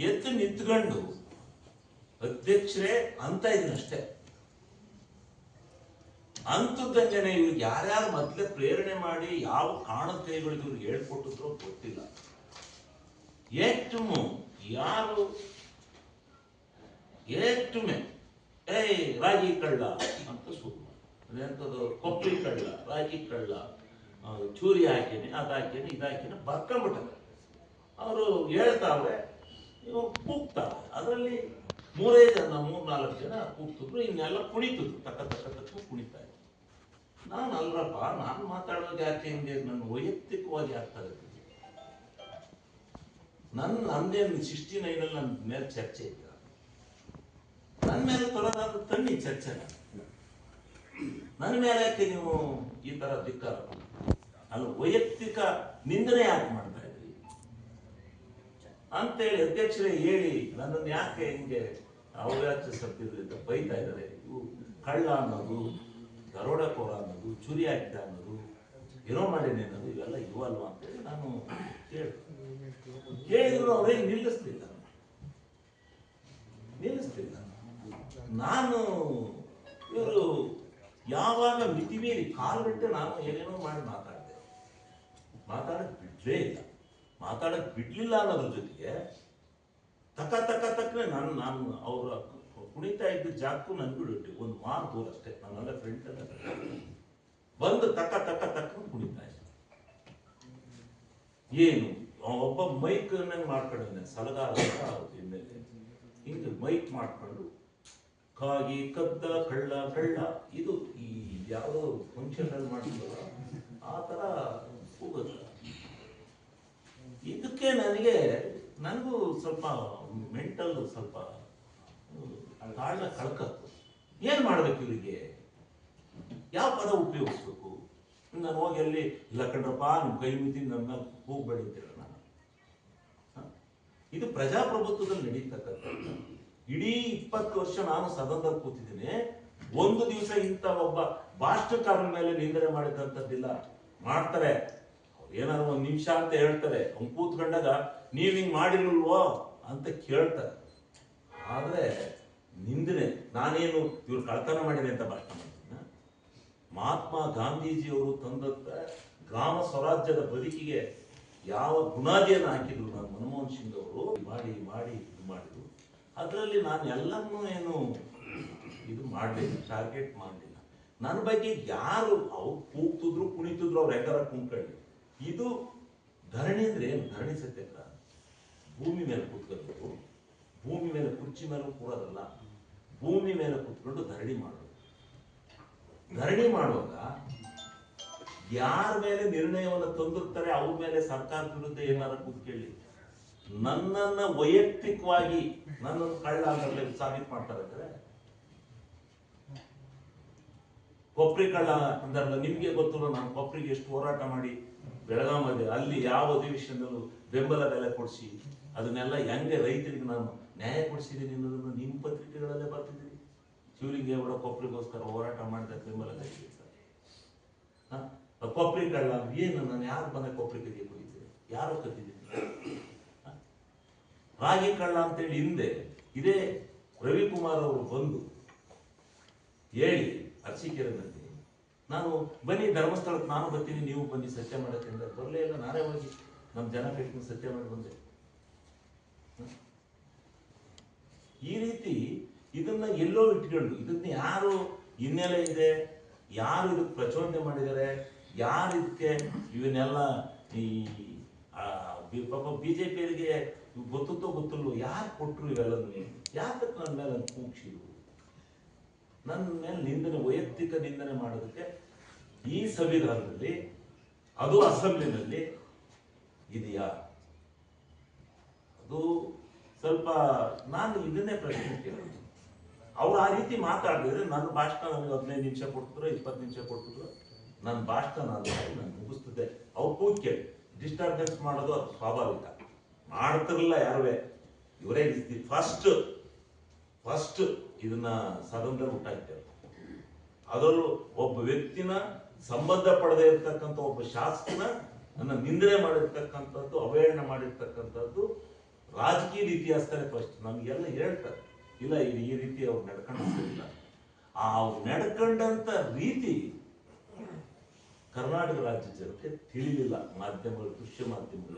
ಎದ್ದು ನಿಂತ್ಕೊಂಡು ಅಧ್ಯಕ್ಷರೇ ಅಂತ ಇದನ್ನಷ್ಟೇ ಅಷ್ಟೇ. ಅಂಥದ್ದಂಗೆನೆ ಇವ್ರಿಗೆ ಯಾರ್ಯಾರು ಮೊದಲೇ ಪ್ರೇರಣೆ ಮಾಡಿ ಯಾವ ಕಾಣದ ಕೈಗಳಿಗೆ ಇವ್ರಿಗೆ ಹೇಳ್ಕೊಟ್ಟಿದ್ರು ಗೊತ್ತಿಲ್ಲ. ಎಷ್ಟು ಯಾರು? ಎಷ್ಟು ಏಯ್, ರಾಗಿ ಕಳ್ಳ ಅಂತ ಶುರು ಅದೆಂಥದ್ದು ಕೊಪ್ಪಿ ಕಳ್ಳ, ರಾಗಿ ಕಳ್ಳ ಚೂರಿ ಹಾಕಿನಿ ಅದು ಹಾಕೇನಿ ಇದು ಅವರು ಹೇಳ್ತಾವ್ರೆ ಇವ್ರು ಕೂಗ್ತಾರೆ. ಅದರಲ್ಲಿ ಮೂರೇ ಜನ, ಮೂರ್ ನಾಲ್ಕು ಜನ ಕೂಗ್ತಿದ್ರು, ಇನ್ನೆಲ್ಲ ಕುಣಿತಿದ್ರು ತಕ್ಕ ತಕ್ಕ ತಕ್ಕ ಕುಣಿತಾ ಇದ್ರು ನಾನು ಅಲ್ರಪ್ಪ, ನಾನು ಮಾತಾಡೋದು ಯಾಕೆ ಹಿಂಗೆ? ನನ್ನ ವೈಯಕ್ತಿಕವಾಗಿ ಆಗ್ತಾ ಇದೆ ನನ್ನ ಅಂದೇ ಸಿಕ್ಸ್ಟಿ ನೈನಲ್ಲಿ ನನ್ನ ಮೇಲೆ ಚರ್ಚೆ ಇದ್ದ ನನ್ನ ಮೇಲೆ ತರದಾದ ತನ್ನಿ ಚರ್ಚೆ ನನ್ನ ಮೇಲೆ ಯಾಕೆ ನೀವು ಈ ತರ ಧಿಕ್ಕಾರ ಅಲ್ಲ, ವೈಯಕ್ತಿಕ ನಿಂದನೆ ಯಾಕೆ ಮಾಡ್ತಾ ಇದ್ರಿ ಅಂತೇಳಿ ಅಧ್ಯಕ್ಷರೇ ಹೇಳಿ, ನನ್ನನ್ನು ಯಾಕೆ ಹಿಂಗೆ ಅವ್ಯಾಚ ಅಂತ ಬೈತಾ ಇದ್ದಾರೆ. ಇವು ಕಳ್ಳ ಅನ್ನೋದು ದರೋಡಕೋರ ಅನ್ನೋದು, ಚುರಿ ಹಾಕಿದ ಅನ್ನೋದು, ಏನೋ ಮಾಡಿನಿ ಅನ್ನೋದು, ಇವೆಲ್ಲ ಇವಲ್ವಾ ಅಂತೇಳಿ ನಾನು ಕೇಳಿ. ಕೇಳಿದ್ರು ಅವರೇ ನಿಲ್ಲಿಸ್ತಿಲ್ಲ ನಿಲ್ಲಿಸ್ತಿಲ್ಲ ನಾನು ಇವರು ಯಾವಾಗ ಮಿತಿ ಮೀರಿ ಕಾಲು ಬಿಟ್ಟು ನಾನು ಏನೇನೋ ಮಾಡಿ ಮಾತಾಡಿದೆ. ಮಾತಾಡಕ್ ಬಿಡ್ಲೇ ಇಲ್ಲ. ಮಾತಾಡಕ್ ಬಿಡ್ಲಿಲ್ಲ ಅನ್ನೋದ್ರ ಜೊತೆಗೆ ತಕ ತಕ್ಕ ತಕ್ಕನೆ ನಾನು ನಾನು ಅವರ ಕುಣಿತಾ ಇದ್ದ ಜಾಗಕ್ಕೂ ನನ್ ಬಿಡುತ್ತೆ ಒಂದು ಮಾರು ದೂರ ಅಷ್ಟೇ. ನನ್ನೆಲ್ಲ ಫ್ರೆಂಡ್ ಬಂದು ತಕ ತಕ್ಕ ತಕ್ಕ ಕುಣಿತಾ ಇದ್ದ. ಏನು? ಒಬ್ಬ ಮೈಕ್ ನಂಗೆ ಮಾಡ್ಕೊಂಡಿದ್ದಾನೆ ಸಲಗಾರ ಹಿಂದೆ ಹಿಂಗೆ ಮೈಕ್ ಮಾಡ್ಕೊಂಡು ಕಾಗಿ ಕದ್ದ, ಕಳ್ಳ ಕಳ್ಳ. ಇದು ಈ ಯಾವುದೋ ಫಂಕ್ಷನ್ ಮಾಡ್ತೀವಲ್ಲ ಆ ಥರ ಕೂಗುತ್ತೆ ಇದಕ್ಕೆ ನನಗೆ ನನಗೂ ಸ್ವಲ್ಪ ಮೆಂಟಲ್ ಸ್ವಲ್ಪ ಕಾಳನ್ನ ಕಳ್ಕತ್ತು ಏನು ಮಾಡಬೇಕು ಇವರಿಗೆ? ಯಾವ ಪದ ಉಪಯೋಗಿಸ್ಬೇಕು? ನಾನು ಹೋಗಿ ಅಲ್ಲಿ, ಇಲ್ಲ ಕಣ್ರಪ್ಪ ನಿಮ್ಮ ಕೈ ಮುಗಿದು ನನ್ನ ಹೋಗ್ಬೇಡಿ ಹ? ಇದು ಪ್ರಜಾಪ್ರಭುತ್ವದಲ್ಲಿ ನಡೀತಕ್ಕಂಥ ಇಡೀ ಇಪ್ಪತ್ತು ವರ್ಷ ನಾನು ಸದನದಲ್ಲಿ ಕೂತಿದ್ದೀನಿ. ಒಂದು ದಿವಸ ಇಂಥ ಒಬ್ಬ ಭಾಷಣಕಾರನ ಮೇಲೆ ನಿಂದನೆ ಮಾಡಿದಂಥದ್ದಿಲ್ಲ. ಮಾಡ್ತಾರೆ. ಏನಾದ್ರು ಒಂದು ನಿಮಿಷ ಅಂತ ಹೇಳ್ತಾರೆ. ಅವ್ನು ಕೂತ್ಕೊಂಡಾಗ, ನೀವು ಹಿಂಗೆ ಮಾಡಿರಲ್ವೋ ಅಂತ ಕೇಳ್ತಾರೆ. ಆದ್ರೆ ನಿಂದನೆ ನಾನೇನು ಇವ್ರು ಕಳ್ತನ ಮಾಡಿದೆ ಅಂತ ಭಾಷಣ ಮಾಡ್ತೀನಿ ಮಹಾತ್ಮ ಗಾಂಧೀಜಿಯವರು ತಂದತ್ತ ಗ್ರಾಮ ಸ್ವರಾಜ್ಯದ ಬದುಕಿಗೆ ಯಾವ ಬುನಾದಿಯನ್ನು ಹಾಕಿದ್ರು ನಾನು ಮನಮೋಹನ್ ಸಿಂಗ್ ಅವರು, ಮಾಡಿ ಮಾಡಿ ಇದು ಮಾಡಿದ್ರು. ಅದರಲ್ಲಿ ನಾನು ಎಲ್ಲರನ್ನೂ ಏನು ಇದು ಮಾಡಲಿಲ್ಲ, ಟಾರ್ಗೆಟ್ ಮಾಡಲಿಲ್ಲ. ನನ್ನ ಬಗ್ಗೆ ಯಾರು, ಅವ್ರು ಕೂಗ್ತಿದ್ರು, ಕುಣಿತಿದ್ರು, ಅವ್ರು ಹೆಂಗಾರ ಕುಣ್ಕೊಳ್ಳಿ ಇದು ಧರಣಿ ಅಂದ್ರೆ ಏನು? ಧರಣಿ ಸತ್ಯಾಗ್ರಹ ಭೂಮಿ ಮೇಲೆ ಕೂತ್ಕೋಬೇಕು ಭೂಮಿ ಮೇಲೆ ಕುರ್ಚಿ ಮೇಲೆ ಕೂರೋದಲ್ಲ ಭೂಮಿ ಮೇಲೆ ಕೂತ್ಕೊಂಡು ಧರಣಿ ಮಾಡೋದು. ಧರಣಿ ಮಾಡುವಾಗ ಯಾರ ಮೇಲೆ ನಿರ್ಣಯವನ್ನು ತಂದಿರ್ತಾರೆ, ಅವ್ರ ಮೇಲೆ ಸರ್ಕಾರದ ವಿರುದ್ಧ ಏನಾರ ಕೂತ್ಕೊಳ್ಳಿ ನನ್ನನ್ನ ವೈಯಕ್ತಿಕವಾಗಿ ನನ್ನನ್ನು ಕಳ್ಳ ಅಂತ ಸಾಬೀತು ಮಾಡ್ತಾರೆ ಅಂದ್ರೆ ಕಳ್ಳ ಅಂದಾರಲ್ಲ, ನಿಮ್ಗೆ ಗೊತ್ತಿಲ್ಲ ನಾನು ಕೊಪ್ರಿಗೆ ಎಷ್ಟು ಹೋರಾಟ ಮಾಡಿ ಬೆಳಗಾಮಲ್ಲಿ ಅಲ್ಲಿ ಯಾವ ಅಧಿವೇಶನದಲ್ಲೂ ಬೆಂಬಲ ಬೆಲೆ ಕೊಡಿಸಿ, ಅದನ್ನೆಲ್ಲ ಹೆಂಗೆ ರೈತರಿಗೆ ನಾನು ನ್ಯಾಯ ಕೊಡಿಸಿದ್ದೀನಿ ಅನ್ನೋದನ್ನು ನಿಮ್ಮ ಪತ್ರಿಕೆಗಳಲ್ಲೇ ಬರ್ತಿದ್ದೀನಿ ಶಿವಲಿಂಗೇಗೌಡ ಕೊಪ್ರಿಗೋಸ್ಕರ ಹೋರಾಟ ಮಾಡಿದ ಬೆಂಬಲ ಬೆಲೆ ಹ? ಕಳ್ಳ, ಏನು ನಾನು ಯಾರು ಬಂದ ಕೊಪ್ರಿ ಕದಿಗೆ ಯಾರು ಕದ್ದಿದ್ದೀನಿ ಹ? ರಾಗಿ ಕಳ್ಳ ಅಂತೇಳಿ ಹಿಂದೆ ಇದೇ ರವಿಕುಮಾರ್ ಅವರು ಬಂದು ಹೇಳಿ ಅರಸೀಕೆರೆನಲ್ಲಿ ನಾನು ಬನ್ನಿ ಧರ್ಮಸ್ಥಳಕ್ಕೆ ನಾನು ಬರ್ತೀನಿ, ನೀವು ಬನ್ನಿ ಸತ್ಯ ಮಾಡಕ್ಕೆ ಅಂತ ಬರಲೇ ಇಲ್ಲ. ನಾನೇ ಹೋಗಿ ನಮ್ಮ ಜನ ಕಟ್ಕೊಂಡು ಸತ್ಯ ಮಾಡಿ ಬಂದೆ? ಈ ರೀತಿ ಇದನ್ನ ಎಲ್ಲೋ ಇಟ್ಕೊಂಡು, ಇದನ್ನ ಯಾರು ಹಿನ್ನೆಲೆ ಇದೆ, ಯಾರು ಇದಕ್ಕೆ ಪ್ರಚೋದನೆ ಮಾಡಿದ್ದಾರೆ, ಯಾರು ಇದಕ್ಕೆ ಇವನ್ನೆಲ್ಲ ಈ ಪಾಪ ಬಿ- ಪಾಪ ಬಿಜೆಪಿಯವರಿಗೆ ಗೊತ್ತೋ ಗೊತ್ತಲ್ಲೋ ಯಾರು ಕೊಟ್ಟರು ಇವೆಲ್ಲ ಯಾತಕ್ಕೆ ನನ್ನ ಮೇಲೆ ಕೂಗ್ಸಿದ್ರು ನನ್ನ ಮೇಲೆ ನಿಂದನೆ, ವೈಯಕ್ತಿಕ ನಿಂದನೆ ಮಾಡೋದಕ್ಕೆ ಈ ಸಂವಿಧಾನದಲ್ಲಿ, ಅದು ಅಸೆಂಬ್ಲಿನಲ್ಲಿ ಇದೆಯಾ? ಅದು ಸ್ವಲ್ಪ ನಾನು ಇದನ್ನೇ ಪ್ರಶ್ನೆ ಕೇಳೋದು. ಅವ್ರು ಆ ರೀತಿ ಮಾತಾಡಿದ್ರೆ ನನ್ನ ಭಾಷಣ ನನಗೆ ಹದಿನೈದು ನಿಮಿಷ ಕೊಡ್ತಿದ್ರು, ಇಪ್ಪತ್ತು ನಿಮಿಷ ಕೊಡ್ತಿದ್ರು. ನನ್ನ ಭಾಷಣ ನಾನು ನಾನು ಮುಗಿಸ್ತಿದ್ದೆ. ಅವ್ರು ಕೂಕೆ ಡಿಸ್ಟರ್ಬೆನ್ಸ್ ಮಾಡೋದು ಅದು ಸ್ವಾಭಾವಿಕ. ಮಾಡ್ತಿರಲಿಲ್ಲ ಯಾರೇ ಇವರೇ ಫಸ್ಟ್ ಫಸ್ಟ್ ಇದನ್ನ ಸದನದಲ್ಲಿ ಹುಟ್ಟಾಕ್ತಾರೆ ಅದರಲ್ಲೂ ಒಬ್ಬ ವ್ಯಕ್ತಿನ ಸಂಬಂಧ ಪಡೆದೇ ಇರ್ತಕ್ಕಂಥ ಒಬ್ಬ ಶಾಸಕನ ನನ್ನ ನಿಂದನೆ ಮಾಡಿರ್ತಕ್ಕಂಥದ್ದು, ಅವಹೇಳನ ಮಾಡಿರ್ತಕ್ಕಂಥದ್ದು ರಾಜಕೀಯ ಇತಿಹಾಸದಲ್ಲಿ ಫಸ್ಟ್ ನಮಗೆಲ್ಲ ಹೇಳ್ತಾರೆ, ಇಲ್ಲ ಇದು ಈ ರೀತಿ ಅವ್ರು ನಡ್ಕೊಂಡು ಸರಿಯಿಲ್ಲ ಆ ಅವ್ರು ನಡ್ಕೊಂಡಂತ ರೀತಿ ಕರ್ನಾಟಕ ರಾಜ್ಯ ಜನತೆ ತಿಳಿದಿಲ್ಲ, ಮಾಧ್ಯಮಗಳು, ದೃಶ್ಯ ಮಾಧ್ಯಮಗಳ